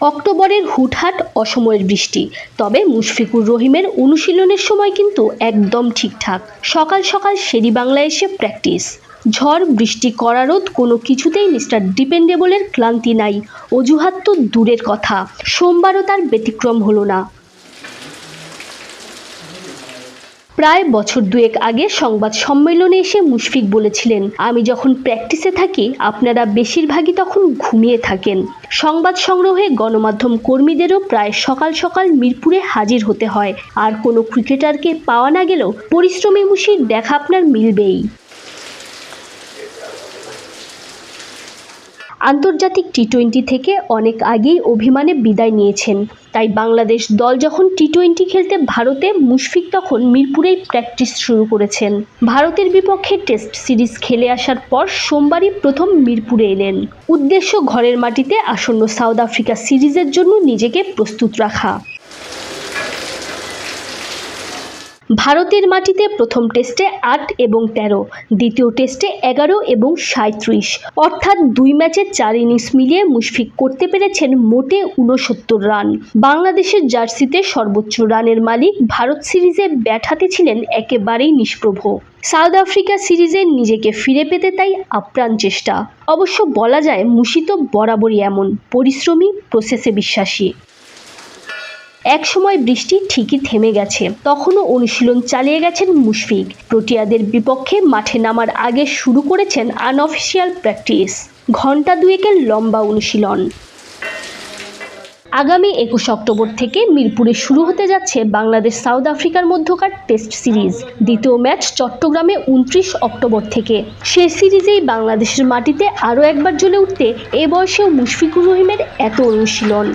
অক্টোবরের হুটহাট অসময়ের বৃষ্টি। তবে মুশফিকুর রহিমের অনুশীলনের সময় কিন্তু একদম ঠিকঠাক। সকাল সকাল শেরি বাংলা এসে প্র্যাকটিস। ঝড় বৃষ্টি করারোধ কোনো কিছুতেই মিস্টার ডিপেন্ডেবলের ক্লান্তি নাই। অজুহাত তো দূরের কথা। সোমবারও তার ব্যতিক্রম হলো না। প্রায় বছর দুয়েক আগে সংবাদ সম্মেলনে এসে মুশফিক বলেছিলেন, আমি যখন প্র্যাকটিসে থাকি, আপনারা বেশিরভাগই তখন ঘুমিয়ে থাকেন। সংবাদ সংগ্রহে গণমাধ্যম কর্মীদেরও প্রায় সকাল সকাল মিরপুরে হাজির হতে হয়। আর কোনো ক্রিকেটারকে পাওয়া না গেলেও পরিশ্রমী মুশির দেখা আপনার মিলবেই। আন্তর্জাতিক টি টোয়েন্টি থেকে অনেক আগেই অভিমানে বিদায় নিয়েছেন। তাই বাংলাদেশ দল যখন টি টোয়েন্টি খেলতে ভারতে মুশফিক তখন মিরপুরেই প্র্যাকটিস শুরু করেছেন। ভারতের বিপক্ষে টেস্ট সিরিজ খেলে আসার পর সোমবারই প্রথম মিরপুরে এলেন। উদ্দেশ্য ঘরের মাটিতে আসন্ন সাউথ আফ্রিকা সিরিজের জন্য নিজেকে প্রস্তুত রাখা। ভারতের মাটিতে প্রথম টেস্টে আট এবং তেরো, দ্বিতীয় টেস্টে এগারো এবং সাঁত্রিশ অর্থাৎ দুই ম্যাচে চার ইনিংস মিলিয়ে মুশফিক করতে পেরেছেন মোটে উনসত্তর রান। বাংলাদেশের জার্সিতে সর্বোচ্চ রানের মালিক ভারত সিরিজে ব্যাট হাতে ছিলেন একেবারেই নিষ্প্রভ। সাউথ আফ্রিকা সিরিজে নিজেকে ফিরে পেতে তাই আপ্রাণ চেষ্টা। অবশ্য বলা যায় মুশিত বরাবরই এমন, পরিশ্রমী প্রসেসে বিশ্বাসী। একসময় বৃষ্টি ঠিকই থেমে গেছে। তখনও অনুশীলন চালিয়ে গেছেন মুশফিক। প্রোটিয়াদের বিপক্ষে মাঠে নামার আগে শুরু করেছেন আনঅফিসিয়াল প্র্যাকটিস ঘণ্টা দুয়েকের লম্বা অনুশীলন। আগামী একুশ অক্টোবর থেকে মিরপুরে শুরু হতে যাচ্ছে বাংলাদেশ সাউথ আফ্রিকার মধ্যকার টেস্ট সিরিজ। দ্বিতীয় ম্যাচ চট্টগ্রামে উনত্রিশ অক্টোবর থেকে। সে সিরিজেই বাংলাদেশের মাটিতে আরও একবার জ্বলে উঠতে এ বয়সেও মুশফিকুর রহিমের এত অনুশীলন।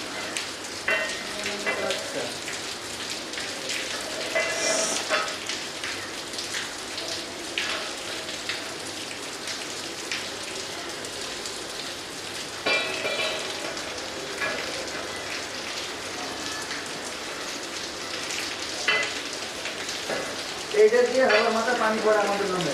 এইটা দিয়ে হাওয়ার মাথা পানি পড়ে আমাদের নামে।